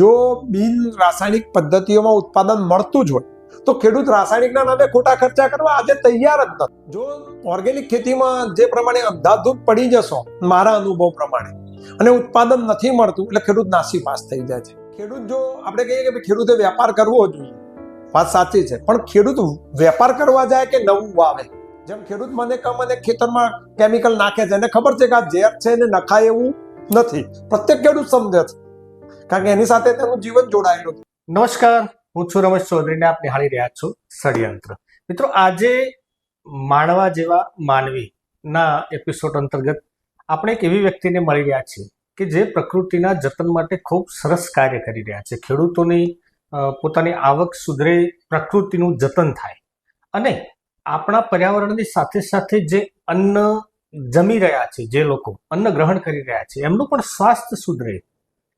જો બિન રાસાયણિક પદ્ધતિઓમાં ઉત્પાદન મળતું જ હોય, તો ખેડૂત રાસાયણિકના નામે ખોટા ખર્ચા કરવા આજે તૈયાર જ નથી. જો ઓર્ગેનિક ખેતીમાં જે પ્રમાણે અંધાધૂંધ પડી જશો, મારા અનુભવ પ્રમાણે, અને ઉત્પાદન નથી મળતું, એટલે ખેડૂત નાસી પાસ થઈ જાય છે. ખેડૂત જો આપણે કહીએ કે ખેડૂતે વેપાર કરવો જોઈએ, વાત સાચી છે, પણ ખેડૂત વેપાર કરવા જાય કે નવું વાવે? જેમ ખેડૂત મને કમ અને ખેતરમાં કેમિકલ નાખે છે, એને ખબર છે કે આ ઝેર છે ને નખાય એવું નથી. પ્રત્યેક ખેડૂત સમજે છે. કારણ કે એની સાથે તેનું જીવન જોડાયેલું નમસ્કાર, હું છું રમેશ ચૌધરીને આપ નિહાળી રહ્યા છો ષડયંત્ર. મિત્રો, આજે માણવા જેવા માનવી ના એપિસોડ અંતર્ગત આપણે એક એવી વ્યક્તિને મળી રહ્યા છીએ કે જે પ્રકૃતિના જતન માટે ખૂબ સરસ કાર્ય કરી રહ્યા છે. ખેડૂતોની પોતાની આવક સુધરે પ્રકૃતિનું જતન થાય. અને આપણા પર્યાવરણની સાથે સાથે જે અન્ન જમી રહ્યા છે, જે લોકો અન્ન ગ્રહણ કરી રહ્યા છે, એમનું પણ સ્વાસ્થ્ય સુધરે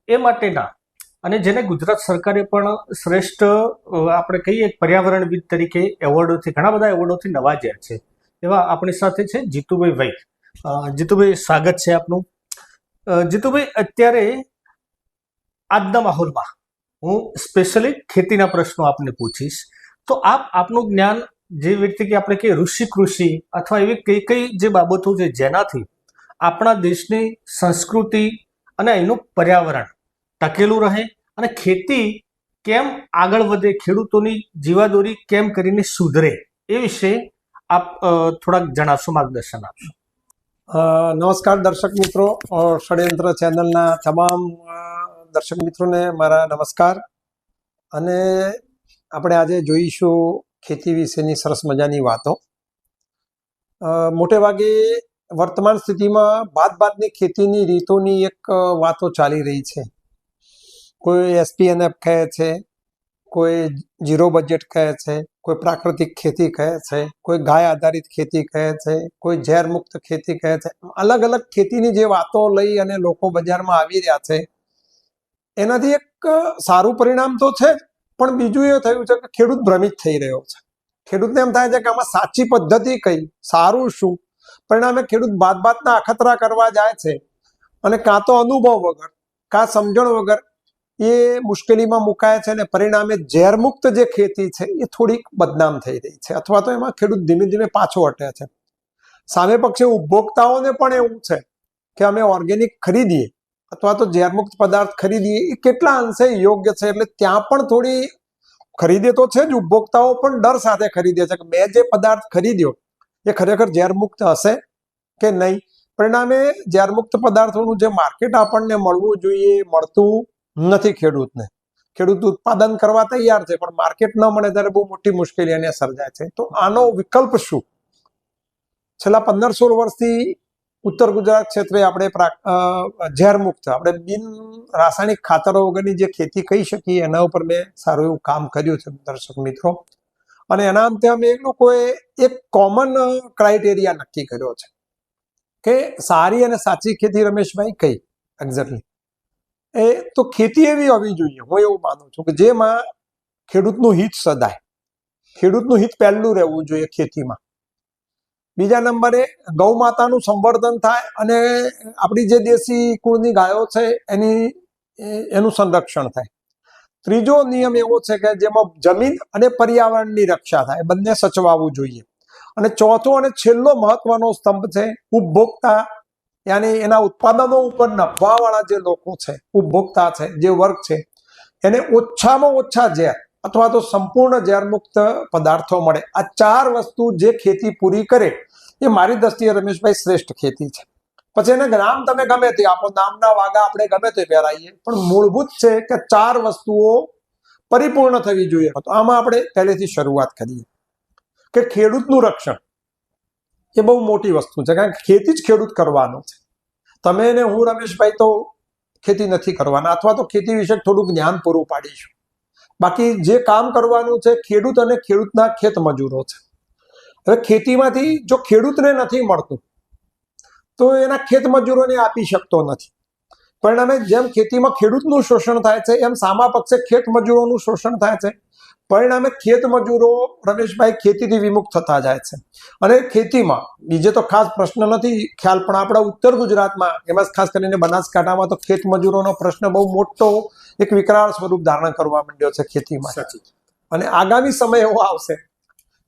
એ માટેના. અને જેને ગુજરાત સરકારે પણ શ્રેષ્ઠ આપણે કહીએ પર્યાવરણવિદ તરીકે એવોર્ડોથી, ઘણા બધા એવોર્ડોથી નવાજ્યા છે. એવા આપણી સાથે છે જીતુભાઈ વૈદ જીતુભાઈ, સ્વાગત છે આપનું. જીતુભાઈ, અત્યારે આજના માહોલમાં હું સ્પેશિયલી ખેતીના પ્રશ્નો આપને પૂછીશ. તો આપ, આપનું જ્ઞાન જે વ્યક્તિ કે આપણે કહીએ ઋષિ કૃષિ અથવા એવી કઈ કઈ જે બાબતો છે જેનાથી આપણા દેશની સંસ્કૃતિ અને એનું પર્યાવરણ ટકેલું રહે અને ખેતી કેમ આગળ વધે, ખેડૂતોની જીવાદોરી કેમ કરીને સુધરે એ વિશે આપ થોડાક જણાવશો, માર્ગદર્શન આપશો. નમસ્કાર દર્શક મિત્રો ષડયંત્ર ચેનલના તમામ દર્શક મિત્રોને મારા નમસ્કાર. અને આપણે આજે જોઈશું ખેતી વિશેની સરસ મજાની વાતો. મોટે ભાગે વર્તમાન સ્થિતિમાં બાદ બાદની ખેતીની રીતોની એક વાતો ચાલી રહી છે. કોઈ એસપીએનએફ કહે છે, કોઈ જીરો બજેટ કહે છે, કોઈ પ્રાકૃતિક ખેતી કહે છે, કોઈ ગાય આધારિત ખેતી કહે છે, કોઈ ઝેર મુક્ત ખેતી કહે છે. અલગ અલગ ખેતીની જે વાતો લઈ અને લોકો બજારમાં આવી રહ્યા છે, એનાથી એક સારું પરિણામ તો છે પણ બીજું એ થયું છે કે ખેડૂત ભ્રમિત થઈ રહ્યો છે. ખેડૂતને એમ થાય છે કે આમાં સાચી પદ્ધતિ કઈ, સારું શું? પરિણામે ખેડૂત બાદ બાદના અખતરા કરવા જાય છે અને કાં તો અનુભવ વગર, કાં સમજણ વગર એ મુશ્કેલીમાં મુકાય છે અને પરિણામે ઝેરમુક્ત જે ખેતી છે, એ થોડીક બદનામ થઈ રહી છે. અથવા તો એમાં ખેડૂત ધીમે ધીમે પાછો હટે છે. સામે પક્ષે ઉપભોક્તાઓને પણ એવું છે કે અમે ઓર્ગેનિક ખરીદીએ અથવા તો ઝેરમુક્ત પદાર્થ ખરીદીએ, એ કેટલા અંશે યોગ્ય છે? એટલે ત્યાં પણ થોડી ખરીદે તો છે જ, ઉપભોક્તાઓ પણ ડર સાથે ખરીદે છે કે મેં જે પદાર્થ ખરીદ્યો, એ ખરેખર ઝેરમુક્ત હશે કે નહીં? પરિણામે ઝેરમુક્ત પદાર્થોનું જે માર્કેટ આપણને મળવું જોઈએ, મળતું નથી ખેડૂતને. ખેડૂત ઉત્પાદન કરવા તૈયાર છે, પણ માર્કેટ ન મળે ત્યારે બહુ મોટી મુશ્કેલી એને સર્જાય છે. તો આનો વિકલ્પ શું? છેલ્લા પંદર સોળ વર્ષથી ઉત્તર ગુજરાત ક્ષેત્રે આપણે ઝેરમુક્ત, આપણે બિન રાસાયણિક ખાતરો વગરની જે ખેતી કહી શકીએ, એના ઉપર મેં સારું એવું કામ કર્યું છે, દર્શક મિત્રો. અને એના અંતે અમે લોકોએ એક કોમન ક્રાઇટેરિયા નક્કી કર્યો છે. કે સારી અને સાચી ખેતી રમેશભાઈ કઈ? એક્ઝેક્ટલી એ તો ખેતી એવી હોવી જોઈએ, હું એવું માનું છું કે જેમાં ખેડૂતનું હિત સદાય. ખેડૂતનું હિત પહેલું રહેવું જોઈએ ખેતીમાં. બીજા નંબરે ગૌ માતાનું સંવર્ધન થાય અને આપણી જે દેશી કુળની ગાયો છે એની એનું સંરક્ષણ થાય. ત્રીજો નિયમ એવો છે કે જેમાં જમીન અને પર્યાવરણની રક્ષા થાય, બંને સચવાવું જોઈએ. અને ચોથો અને છેલ્લો મહત્વનો સ્તંભ છે, ઉપભોક્તા યાની એના ઉત્પાદનો ઉપર નફાવાળા જે લોકો છે, ઉપભોક્તા છે, જે વર્ગ છે, એને ઓછામાં ઓછા ઝેર અથવા તો સંપૂર્ણ ઝેરમુક્ત પદાર્થો મળે. આ ચાર વસ્તુ જે ખેતી પૂરી કરે, એ મારી દ્રષ્ટિએ રમેશભાઈ શ્રેષ્ઠ ખેતી છે. પછી એને નામ તમે ગમે તે આપો, નામના વાગા આપણે ગમે તે પહેરાઈએ. પણ મૂળભૂત છે કે ચાર વસ્તુઓ પરિપૂર્ણ થવી જોઈએ. તો આમાં આપણે પહેલેથી શરૂઆત કરીએ. કે ખેડૂતનું રક્ષણ. એ બહુ મોટી વસ્તુ છે, કારણ કે ખેતી જ ખેડૂત કરવાનો છે. તમે ને હું, રમેશભાઈ, તો ખેતી નથી કરવાના, અથવા તો ખેતી વિશે થોડુંક જ્ઞાન પૂરું પાડીશું. બાકી જે કામ કરવાનું છે, ખેડૂત અને ખેડૂતના ખેત મજૂરો છે. હવે ખેતીમાંથી જો ખેડૂતને નથી મળતું, તો એના ખેત મજૂરોને આપી શકતો નથી. પરિણામે જેમ ખેતીમાં ખેડૂતનું શોષણ થાય છે, એમ સામા પક્ષે ખેત મજૂરોનું શોષણ થાય છે પરિણામે ખેત મજૂરો રમેશભાઈ ખેતીથી વિમુખ થતા જાય છે. અને ખેતીમાં બીજે તો ખાસ પ્રશ્ન નથી ખ્યાલ પણ આપણા ઉત્તર ગુજરાતમાં એમાં ખાસ કરીને બનાસકાંઠામાં તો ખેત મજૂરોનો પ્રશ્ન બહુ મોટો એક વિકરાળ સ્વરૂપ ધારણ કરવા માંડ્યો છે ખેતીમાં. અને આગામી સમય એવો આવશે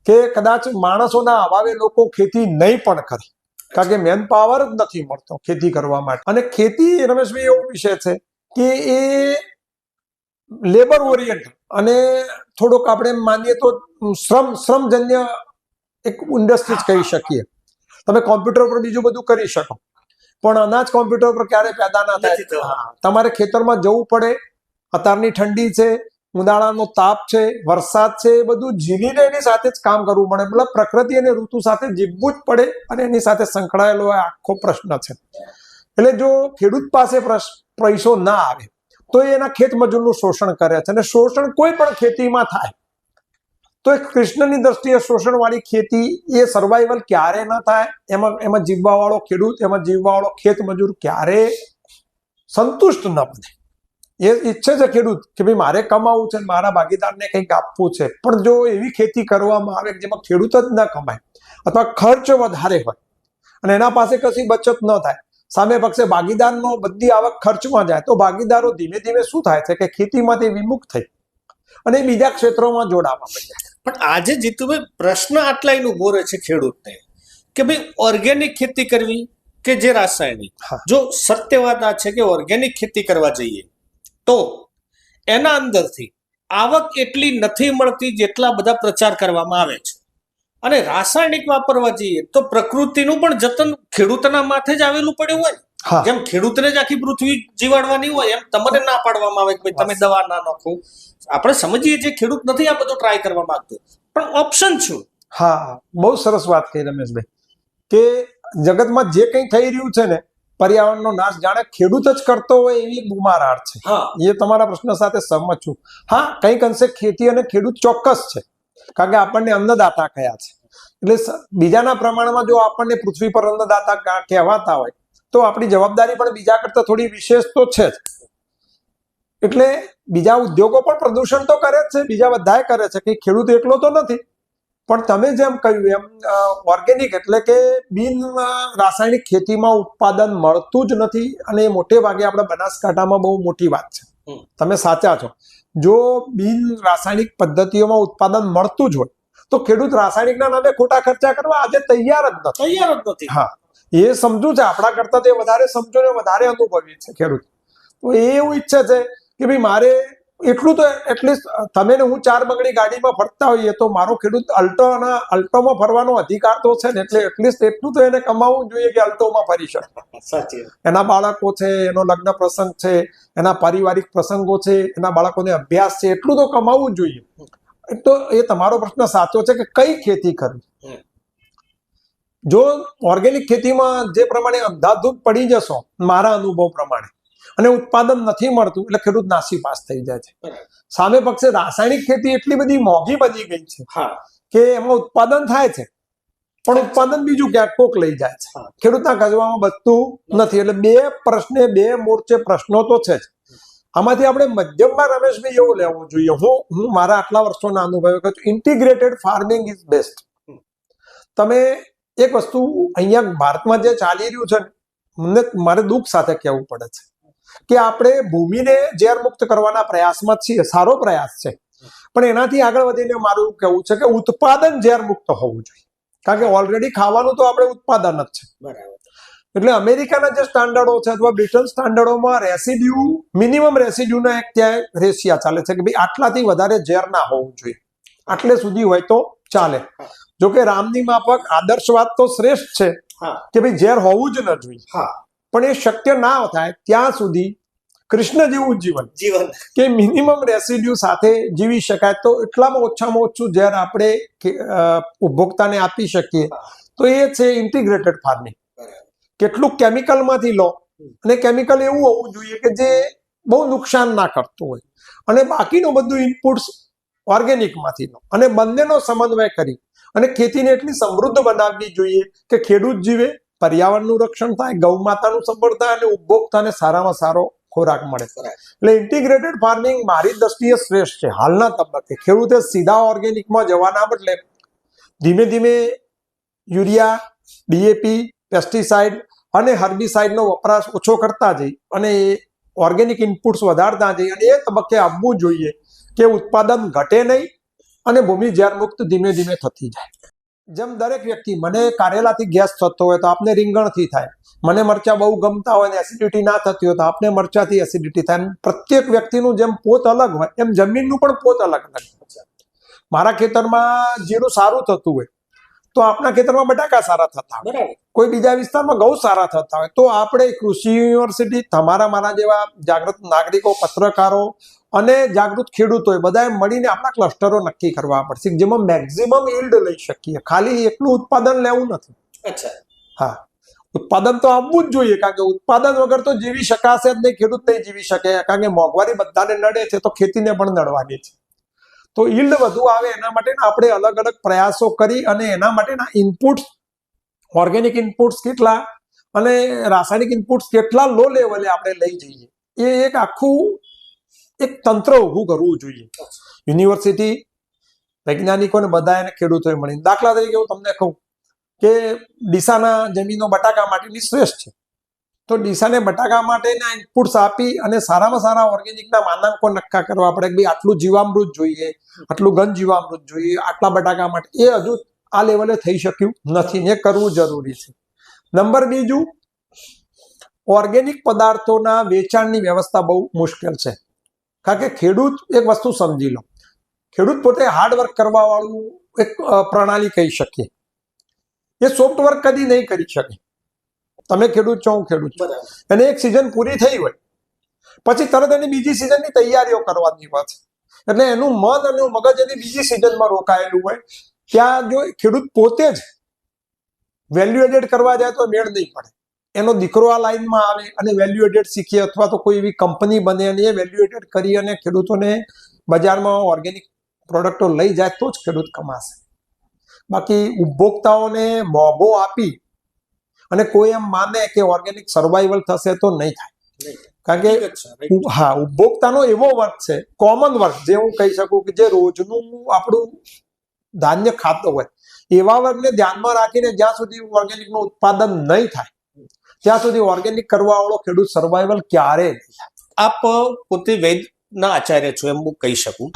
કે કદાચ માણસોના અભાવે લોકો ખેતી નહીં પણ કરે. કારણ કે મેન પાવર જ નથી મળતો ખેતી કરવા માટે. અને ખેતી રમેશભાઈ એવો વિષય છે કે એ લેબર ઓરિયન્ટ અને થોડોક આપણે માનીએ તો શ્રમ શ્રમજન્ય એક ઇન્ડસ્ટ્રી જ કહી શકીએ. તમે કોમ્પ્યુટર પર બીજું બધું કરી શકો. પણ અનાજ કોમ્પ્યુટર પર ક્યારે પેદા ના થાય? હા, તમારે ખેતરમાં જવું પડે. અત્યારની ઠંડી છે ઉનાળાનો તાપ છે વરસાદ છે એ બધું ઝીલીને એની સાથે જ કામ કરવું પડે. મતલબ પ્રકૃતિ અને ઋતુ સાથે જીવવું જ પડે અને એની સાથે સંકળાયેલો આખો પ્રશ્ન છે. એટલે જો ખેડૂત પાસે પૈસો ના આવે તો એના ખેત મજૂરનું શોષણ કરે છે અને શોષણ કોઈ પણ ખેતીમાં થાય. તો એક કૃષ્ણની દ્રષ્ટિએ શોષણવાળી ખેતી એ સર્વાઈવલ ક્યારે ન થાય? એમાં એમાં જીવવાવાળો ખેડૂત, એમાં જીવવાવાળો ખેત મજૂર ક્યારે સંતુષ્ટ ન બને? એ ઈચ્છે છે ખેડૂત કે ભાઈ મારે કમાવું છે, મારા ભાગીદારને કંઈક આપવું છે, પણ જો એવી ખેતી કરવામાં આવે જેમાં ખેડૂત જ ન કમાય, અથવા ખર્ચ વધારે હોય, અને એના પાસે કશી બચત ન થાય સામે પક્ષે ભાગીદારનો બધી આવક ખર્ચમાં જાય તો ભાગીદારો ધીમે ધીમે શું થાય છે કે ખેતીમાંથી વિમુખ થઈ અને બીજા ક્ષેત્રોમાં જોડાવા માંડ્યા પણ આજે જીતુભાઈ પ્રશ્ન આટલા એનું ઊભો રહે છે ખેડૂતને કે ભાઈ ઓર્ગેનિક ખેતી કરવી કે જે રાસાયણિક. જો સત્યવાદ આ છે કે ઓર્ગેનિક ખેતી કરવા જઈએ તો એના અંદરથી આવક એટલી નથી મળતી જેટલા બધા પ્રચાર કરવામાં આવે છે. અને રાસાયણિક વાપરવા જઈએ તો પ્રકૃતિનું પણ જતન ખેડૂતના માથે જ આવેલું પડ્યું હોય. જેમ ખેડૂતને જ આખી પૃથ્વી જીવાડવાની હોય એમ તમને ના પાડવામાં આવે કે તમે દવા ના નાખો. આપણે સમજીએ છીએ ખેડૂત નથી આ બધું ટ્રાય કરવા માંગતો. પણ ઓપ્શન શું? હા બહુ સરસ વાત કહી રમેશભાઈ કે જગતમાં જે કંઈ થઈ રહ્યું છે ને પર્યાવરણનો નાશ જાણે ખેડૂત જ કરતો હોય એવી બુમારાડ છે. હા. એ તમારા પ્રશ્ન સાથે સહમત છું. હા કંઈક અંશે ખેતી અને ખેડૂત ચોક્કસ છે. કારણ કે આપણને અન્નદાતા કયા છે. એટલે બીજાના પ્રમાણમાં જો આપણને પૃથ્વી પર અન્નદાતા કહેવાતા હોય તો આપણી જવાબદારી પણ બીજા કરતા થોડી વિશેષ તો છે જ. એટલે બીજા ઉદ્યોગો પણ પ્રદૂષણ તો કરે જ છે બીજા બધાએ કરે છે કે ખેડૂત એકલો તો નથી. પણ તમે જેમ કહ્યું એમ ઓર્ગેનિક એટલે કે બિન રાસાયણિક ખેતીમાં ઉત્પાદન મળતું જ નથી અને એ મોટે ભાગે આપણે બનાસકાંઠામાં બહુ મોટી વાત છે. તમે સાચા છો. જો બિન રાસાયણિક પદ્ધતિઓમાં ઉત્પાદન મળતું જ હોય તો ખેડૂત રાસાયણિકના નામે ખોટા ખર્ચા કરવા આજે તૈયાર જ નથી. તૈયાર જ નથી. હા. એ સમજુ છે આપણા કરતા તે વધારે સમજો ને વધારે અનુભવી છે ખેડૂત. તો એ એવું ઈચ્છે છે કે ભાઈ મારે એટલું તો એટલીસ્ટ તમે ને હું ચાર બંગડી ગાડીમાં ફરતા હોઈએ તો મારો ખેડૂત અલ્ટોના અલ્ટોમાં ફરવાનો અધિકાર તો છે ને એટલે એટલીસ્ટ એટલું તો એને કમાવવું જોઈએ કે અલ્ટોમાં ફરી શકે. સાચી એના બાળકો છે એનો લગ્ન પ્રસંગ છે એના પારિવારિક પ્રસંગો છે એના બાળકોને અભ્યાસ છે એટલું તો કમાવવું જોઈએ. તો એ તમારો પ્રશ્ન સાચો છે કે કઈ ખેતી કરવી? જો ઓર્ગેનિક ખેતીમાં જે પ્રમાણે અંધાધૂંધ પડી જશો મારા અનુભવ પ્રમાણે અને ઉત્પાદન નથી મળતું એટલે ખેડૂત નાસી પાસ થઈ જાય છે. સામે પક્ષે રાસાયણિક ખેતી એટલી બધી મોંઘી બની ગઈ છે હા. કે એમાં ઉત્પાદન થાય છે પણ ઉત્પાદન બીજું ક્યાંક કોક લઈ જાય છે. ખેડૂતના ગજવામાં બચતું નથી એટલે બે પ્રશ્ને બે મોરચે પ્રશ્નો તો છે જ. આમાંથી આપણે મધ્યમમાં રમેશભાઈ એવું લેવું જોઈએ. હું હું મારા આટલા વર્ષોના અનુભવે કહું છું ઇન્ટિગ્રેટેડ ફાર્મિંગ ઇઝ બેસ્ટ તમે એક વસ્તુ અહીંયા ભારતમાં જે ચાલી રહ્યું છે મને મારે દુઃખ સાથે કહેવું પડે છે. કે આપણે ભૂમિને ઝેર મુક્ત કરવાના પ્રયાસમાં છીએ સારો પ્રયાસ છે. પણ એનાથી આગળ વધીને મારું કેવું કહેવું છે કે ઉત્પાદન ઝેર મુક્ત હોવું જોઈએ. કારણ કે ઓલરેડી ખાવાનું તો આપણે ઉત્પાદન જ છે. બરાબર. એટલે અમેરિકાના જે સ્ટાન્ડર્ડો છે અથવા બ્રિટન સ્ટાન્ડર્ડોમાં રેસિડ્યુ મિનિમમ રેસિડ્યુના એક ત્યાં રેશિયા ચાલે છે કે ભાઈ આટલાથી વધારે ઝેર ના હોવું જોઈએ. આટલે સુધી હોય તો ચાલે. જો કે રામની માફક આદર્શવાદ તો શ્રેષ્ઠ છે કે ભાઈ ઝેર હોવું જ ન જોઈએ. હા. પણ એ શક્ય ના થાય ત્યાં સુધી કૃષ્ણ જેવું જીવન. જીવન. કે મિનિમમ રેસિડ્યુ સાથે જીવી શકાય તો એટલામાં ઓછામાં ઓછું જ્યારે આપણે ઉપભોક્તાને આપી શકીએ તો એ છે ઇન્ટિગ્રેટેડ ફાર્મિંગ કેટલું કેમિકલમાંથી લો અને કેમિકલ એવું હોવું જોઈએ કે જે બહુ નુકસાન ના કરતું હોય. અને બાકીનું બધું ઇનપુટ્સ ઓર્ગેનિકમાંથી લો. અને બંનેનો સમન્વય કરી. અને ખેતીને એટલી સમૃદ્ધ બનાવવી જોઈએ કે ખેડૂત જીવે પર્યાવરણનું રક્ષણ થાય, ગૌ માતાનું સંભાળ થાય અને ઉપભોક્તાને સારામાં સારો ખોરાક મળે. એટલે ઇન્ટિગ્રેટેડ ફાર્મિંગ મારી દ્રષ્ટિએ શ્રેષ્ઠ છે. હાલના તબક્કે ખેડૂતે સીધા ઓર્ગેનિકમાં જવાના બદલે ધીમે ધીમે યુરિયા ડીએપી પેસ્ટિસાઇડ અને હર્બિસાઇડનો વપરાશ ઓછો કરતા જઈ અને એ ઓર્ગેનિક ઇનપુટ્સ વધારતા જઈએ અને એ તબક્કે આવવું જોઈએ કે ઉત્પાદન ઘટે નહીં અને ભૂમિ ઝેર મુક્ત ધીમે ધીમે થતી જાય. જેમ દરેક વ્યક્તિ મને કારેલાથી ગેસ થતો હોય તો આપને રીંગણથી થાય. મને મરચા બહુ ગમતા હોય ને એસિડિટી ના થતી હોય તો આપને મરચાથી એસિડિટી થાય. પ્રત્યેક વ્યક્તિનું જેમ પોત અલગ હોય એમ જમીનનું પણ પોત અલગ અલગ મારા ખેતરમાં જીરું સારું થતું હોય તો આપણા ખેતરમાં બટાકા સારા થતા હોય. કોઈ બીજા વિસ્તારમાં ઘઉં સારા થતા હોય. તો આપણે કૃષિ યુનિવર્સિટી તમારા મારા જેવા જાગૃત નાગરિકો પત્રકારો અને જાગૃત ખેડૂતોએ બધાએ મળીને આપણા ક્લસ્ટરો નક્કી કરવા પડશે જેમાં મેક્ઝિમમ ઇલ્ડ લઈ શકીએ. ખાલી એકલું ઉત્પાદન લેવું નથી. અચ્છા. હા. ઉત્પાદન તો આવવું જ જોઈએ કારણ કે ઉત્પાદન વગર તો જીવી શકાશે જ નહીં ખેડૂત નહીં જીવી શકે કારણ કે મોંઘવારી બધાને નડે છે તો ખેતીને પણ નડવાની છે. તો ઈલ્ડ વધુ આવે એના માટેના આપણે અલગ અલગ પ્રયાસો કરી અને એના માટેના ઇનપુટ્સ ઓર્ગેનિક ઇનપુટ્સ કેટલા અને રાસાયણિક ઇનપુટ્સ કેટલા લો લેવલે આપણે લઈ જઈએ. એ એક આખું એક તંત્ર ઊભું કરવું જોઈએ. યુનિવર્સિટી વૈજ્ઞાનિકો ને બધા એને ખેડૂતોએ મળીને. દાખલા તરીકે હું તમને કહું કે ડીસાના જમીનો બટાકા માટેની શ્રેષ્ઠ છે. તો ડીસાને બટાકા માટેના ઇનપુટ્સ આપી અને સારામાં સારા ઓર્ગેનિકના માનાંકો નક્કા કરવા પડે કે ભાઈ આટલું જીવામૃત જોઈએ, આટલું ઘન જીવામૃત જોઈએ, આટલા બટાકા માટે. એ હજુ આ લેવલે થઈ શક્યું નથી. ને કરવું જરૂરી છે. નંબર બીજું ઓર્ગેનિક પદાર્થોના વેચાણની વ્યવસ્થા બહુ મુશ્કેલ છે. કારણ કે ખેડૂત એક વસ્તુ સમજી લો. ખેડૂત પોતે હાર્ડવર્ક કરવા વાળું એક પ્રણાલી કહી શકીએ. એ સોફ્ટવર્ક કદી નહીં કરી શકે. તમે ખેડૂત છો હું ખેડૂત છું. અને એક સિઝન પૂરી થઈ હોય. પછી તરત એની બીજી સિઝનની તૈયારીઓ કરવાની વાત. એટલે એનું મન અને મગજ એની બીજી સિઝનમાં રોકાયેલું હોય. ત્યાં જો ખેડૂત પોતે જ વેલ્યુ એડેડ કરવા જાય તો મેળ નહીં પડે. એનો દીકરો આ લાઈનમાં આવે અને વેલ્યુએટેડ શીખે અથવા તો કોઈ એવી કંપની બને અને એ વેલ્યુએટેડ કરી અને ખેડૂતોને બજારમાં ઓર્ગેનિક પ્રોડક્ટો લઈ જાય તો જ ખેડૂત કમાશે. બાકી ઉપભોક્તાઓને મોભો આપી અને કોઈ એમ માને કે ઓર્ગેનિક સર્વાઈવલ થશે તો નહીં થાય. કારણ કે હા ઉપભોક્તાનો એવો વર્ગ છે કોમન વર્ગ જે હું કહી શકું કે જે રોજનું આપણું ધાન્ય ખાતો હોય એવા વર્ગને ધ્યાનમાં રાખીને જ્યાં સુધી ઓર્ગેનિકનું ઉત્પાદન નહીં થાય ત્યાં સુધી ઓર્ગેનિક કરવા વાળો ખેડૂત સર્વાઈવલ ક્યારે આપ પોતે વૈદના આચાર્ય છો એમ હું કહી શકું.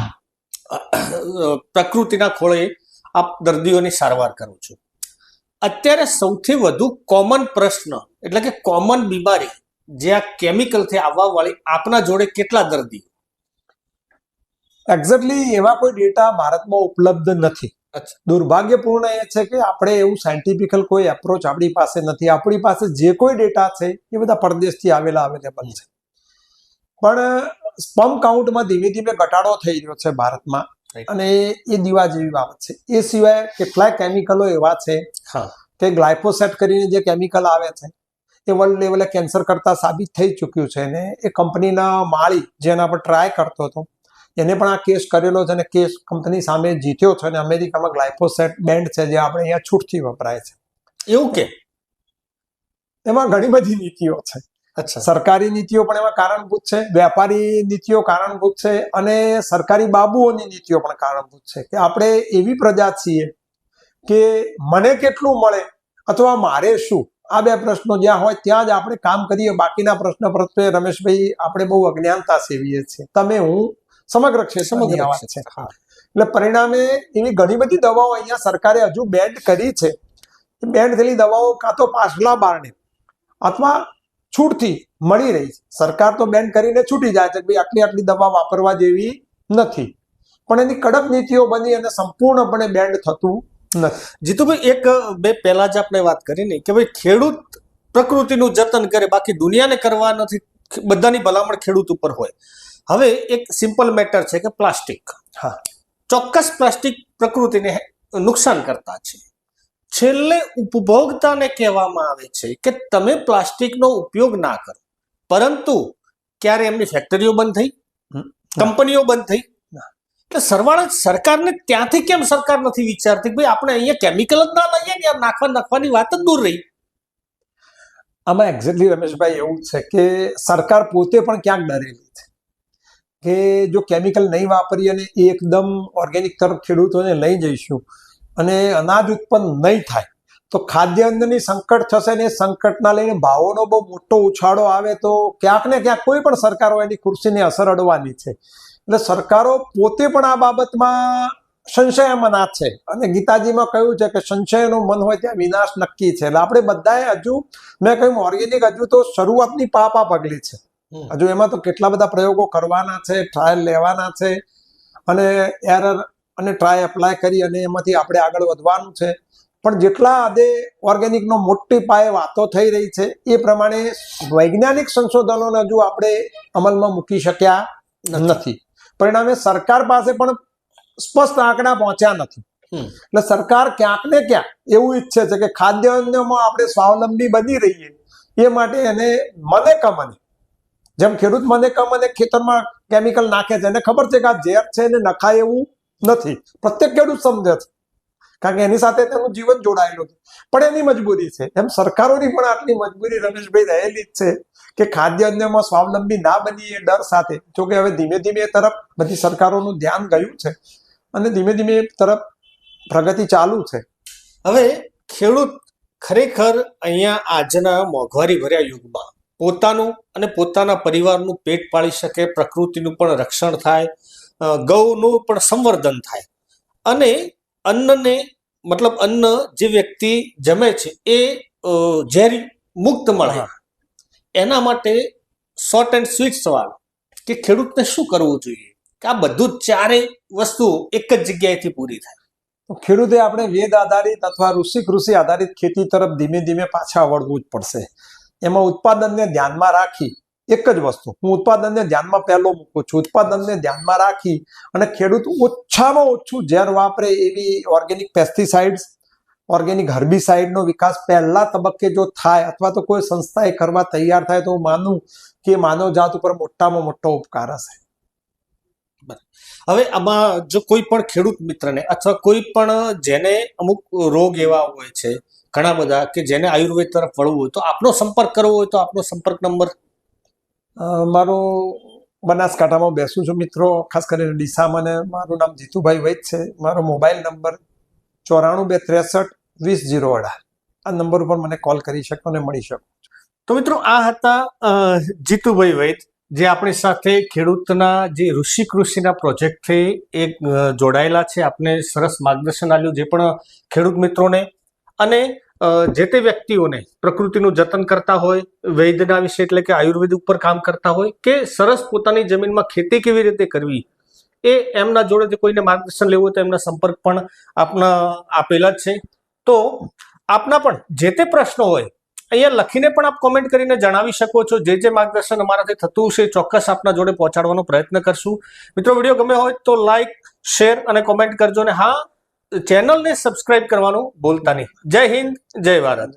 પ્રકૃતિના ખોળે આપ દર્દીઓની સારવાર કરો છો. અત્યારે સૌથી વધુ કોમન પ્રશ્ન એટલે કે કોમન બીમારી જે આ કેમિકલથી આવવા વાળી આપના જોડે કેટલા દર્દી એક્ઝેક્ટલી એવા કોઈ ડેટા ભારતમાં ઉપલબ્ધ નથી. દુર્ભાગ્યપૂર્ણ એ છે કે આપણે એવું સાયન્ટિફિકલ કોઈ એપ્રોચ આપણી પાસે નથી. આપણી પાસે જે કોઈ ડેટા છે એ બધા પરદેશથી આવેલા અવેલેબલ છે. પણ સ્પમ કાઉન્ટમાં ધીમે ધીમે ઘટાડો થઈ રહ્યો છે ભારતમાં. અને એ દીવા જેવી બાબત છે. એ સિવાય કેટલાય કેમિકલો એવા છે હા. કે ગ્લાયફોસેટ કરીને જે કેમિકલ આવે છે એ વર્લ્ડ લેવલે કેન્સર કરતા સાબિત થઈ ચૂક્યું છે. ને એ કંપનીના માળી જેના પર ટ્રાય કરતો હતો એને પણ આ કેસ કરેલો છે અને કેસ કંપની સામે જીત્યો છે અને અમેરિકામાં ગ્લાયફોસેટ બેન્ડ છે જે આપણે અહીંયા છૂટથી વપરાય છે. એવું કે? એમાં ઘણી બધી નીતિઓ છે. અચ્છા. સરકારી નીતિઓ પણ એમાં કારણભૂત છે વેપારી નીતિઓ કારણભૂત છે અને સરકારી બાબુઓની નીતિઓ પણ કારણભૂત છે. કે આપણે એવી પ્રજા છીએ કે મને કેટલું મળે અથવા મારે શું? આ બે પ્રશ્નો જ્યાં હોય ત્યાં જ આપણે કામ કરીએ. બાકીના પ્રશ્ન પ્રત્યે રમેશભાઈ આપણે બહુ અજ્ઞાનતા સેવીએ છીએ. તમે હું સમગ્ર ક્ષેત્રની વાત છે. એટલે પરિણામે એવી ઘણી બધી દવાઓ અહીંયા સરકારે હજુ બેન્ડ કરી છે. બેન્ડ થયેલી દવાઓ કાં તો પાછલા બારણે અથવા છૂટથી મળી રહી છે. સરકાર તો બેન્ડ કરીને છૂટી જાય છે કે ભાઈ આટલી આટલી દવા વાપરવા જેવી નથી. પણ એની કડક નીતિઓ બની અને સંપૂર્ણપણે બેન્ડ થતું નથી. જીતુભાઈ એક બે પહેલા જ આપણે વાત કરી ને કે ભાઈ ખેડૂત પ્રકૃતિનું જતન કરે બાકી દુનિયાને કરવા નથી બધાની ભલામણ ખેડૂત ઉપર હોય. હવે એક સિમ્પલ મેટર છે કે પ્લાસ્ટિક. હા. ચોક્કસ પ્લાસ્ટિક પ્રકૃતિને નુકસાન કરતા છે. છેલ્લે ઉપભોક્તાને કહેવામાં આવે છે કે તમે પ્લાસ્ટિકનો ઉપયોગ ના કરો. પરંતુ ક્યારે એમની ફેક્ટરીઓ બંધ થઈ? કંપનીઓ બંધ થઈ? એટલે સરવાળે સરકારને ત્યાંથી કેમ સરકાર નથી વિચારતી ભાઈ આપણે અહીંયા કેમિકલ જ ના લઈએ ને નાખવા નાખવાની વાત જ દૂર રહી? આમાં એક્ઝેક્ટલી રમેશભાઈ એવું છે કે સરકાર પોતે પણ ક્યાંક ડરેલી છે. કે જો કેમિકલ નહીં વાપરી અને એકદમ ઓર્ગેનિક તરફ ખેડૂતોને લઈ જઈશું અને અનાજ ઉત્પન્ન નહીં થાય, તો ખાદ્યાન્નની સંકટ થશે ને એ સંકટના લઈને ભાવોનો બહુ મોટો ઉછાળો આવે તો ક્યાંક ને ક્યાંક કોઈ પણ સરકારો એની ખુરશીને અસર અડવાની છે. એટલે સરકારો પોતે પણ આ બાબતમાં સંશયમના છે. અને ગીતાજીમાં કહ્યું છે કે સંશયનું મન હોય ત્યાં વિનાશ નક્કી છે. એટલે આપણે બધાએ હજુ મેં કહ્યું ઓર્ગેનિક હજુ તો શરૂઆતની પાપા પગલી છે. હજુ એમાં તો કેટલા બધા પ્રયોગો કરવાના છે ટ્રાયલ લેવાના છે અને એરર અને ટ્રાય એપ્લાય કરી અને એમાંથી આપણે આગળ વધવાનું છે. પણ જેટલા આજે ઓર્ગેનિકનો મોટી પાયે વાતો થઈ રહી છે એ પ્રમાણે વૈજ્ઞાનિક સંશોધનોને હજુ આપણે અમલમાં મૂકી શક્યા નથી. પરિણામે સરકાર પાસે પણ સ્પષ્ટ આંકડા પહોંચ્યા નથી. એટલે સરકાર ક્યાંક ને ક્યાંક એવું ઈચ્છે છે કે ખાદ્યાન્નમાં આપણે સ્વાવલંબી બની રહીએ એ માટે એને મને કમને જેમ ખેડૂત મને કમ અને ખેતરમાં કેમિકલ નાખે છે, એને ખબર છે કે આ ઝેર છે એને નખાય એવું નથી. પ્રત્યેક ખેડૂત સમજે છે. કારણ કે એની સાથે તેનું જીવન જોડાયેલું છે. પણ એની મજબૂરી છે. એમ સરકારોની પણ આટલી મજબૂરી રમેશભાઈ રહેલી જ છે કે ખાદ્ય અન્યમાં સ્વાવલંબી ના બની એ ડર સાથે. જો કે હવે ધીમે ધીમે એ તરફ બધી સરકારોનું ધ્યાન ગયું છે અને ધીમે ધીમે એ તરફ પ્રગતિ ચાલુ છે. હવે ખેડૂત ખરેખર અહીંયા આજના મોંઘવારી ભર્યા યુગમાં પોતાનું અને પોતાના પરિવારનું પેટ પાળી શકે પ્રકૃતિનું પણ રક્ષણ થાય ગૌનું પણ સંવર્ધન થાય. અને અન્નને મતલબ અન્ન જે વ્યક્તિ જમે છે એ ઝેરી મુક્ત મળે. એના માટે શોર્ટ એન્ડ સ્વીટ સવાલ કે ખેડૂતને શું કરવું જોઈએ? કે આ બધું ચારે વસ્તુ એક જ જગ્યાએથી પૂરી થાય. તો ખેડૂતે આપણે વેદ આધારિત અથવા ઋષિ કૃષિ આધારિત ખેતી તરફ ધીમે ધીમે પાછા વળવું જ પડશે. એમાં ઉત્પાદનને ધ્યાનમાં રાખી એક જ વસ્તુ. હું ઉત્પાદનને ધ્યાનમાં પહેલો મૂકું છું. ઉત્પાદનને ધ્યાનમાં રાખી અને ખેડૂત ઓછામાં ઓછું ઝેર વાપરે એવી ઓર્ગેનિક પેસ્ટિસાઇડ્સ, ઓર્ગેનિક હર્બિસાઇડનો વિકાસ પહેલા તબક્કે જો થાય અથવા તો કોઈ સંસ્થાએ કરવા તૈયાર થાય તો હું માનું કે માનવ જાત ઉપર મોટામાં મોટો ઉપકાર હશે. હવે આમાં જો કોઈ પણ ખેડૂત મિત્રને અથવા કોઈ પણ જેને અમુક રોગ એવા હોય છે ઘણા બધા કે જેને આયુર્વેદ તરફ વળવું હોય તો આપનો સંપર્ક કરવો હોય તો આપનો સંપર્ક નંબર. મારો બનાસકાંઠામાં બેસું છું મિત્રો, ખાસ કરીને ડીસામાં અને મારું નામ જીતુભાઈ વૈદ છે. મારો મોબાઈલ નંબર ચોરાણું બે ત્રેસઠ વીસ જીરો અઢાર. આ નંબર ઉપર મને કોલ કરી શકો અને મળી શકો તો મિત્રો, આ હતા જીતુભાઈ વૈદ, જે આપણી સાથે ખેડૂતના જે ઋષિ કૃષિના પ્રોજેક્ટથી એક જોડાયેલા છે. આપને સરસ માર્ગદર્શન આપ્યું, જે પણ ખેડૂત મિત્રોને. અને જે તે વ્યક્તિઓને પ્રકૃતિનું જતન કરતા હોય, વૈદ્યના વિશે એટલે કે આયુર્વેદ ઉપર કામ કરતા હોય કે સરસ પોતાની જમીનમાં ખેતી કેવી રીતે કરવી, એ એમના જોડેથી કોઈને માર્ગદર્શન લેવું હોય તો એમના સંપર્ક પણ આપના, આપેલા જ છે. તો આપના પણ જે તે પ્રશ્નો હોય, અહીંયા લખીને પણ આપ કોમેન્ટ કરીને જણાવી શકો છો. જે જે માર્ગદર્શન અમારાથી થતું હશે ચોક્કસ આપના જોડે પહોંચાડવાનો પ્રયત્ન કરશું. મિત્રો, વીડિયો ગમે હોય તો લાઈક શેર અને કોમેન્ટ કરજો અને હા ચેનલને સબસ્ક્રાઇબ કરવાનું ભૂલતા નહીં. જય હિન્દ જય ભારત.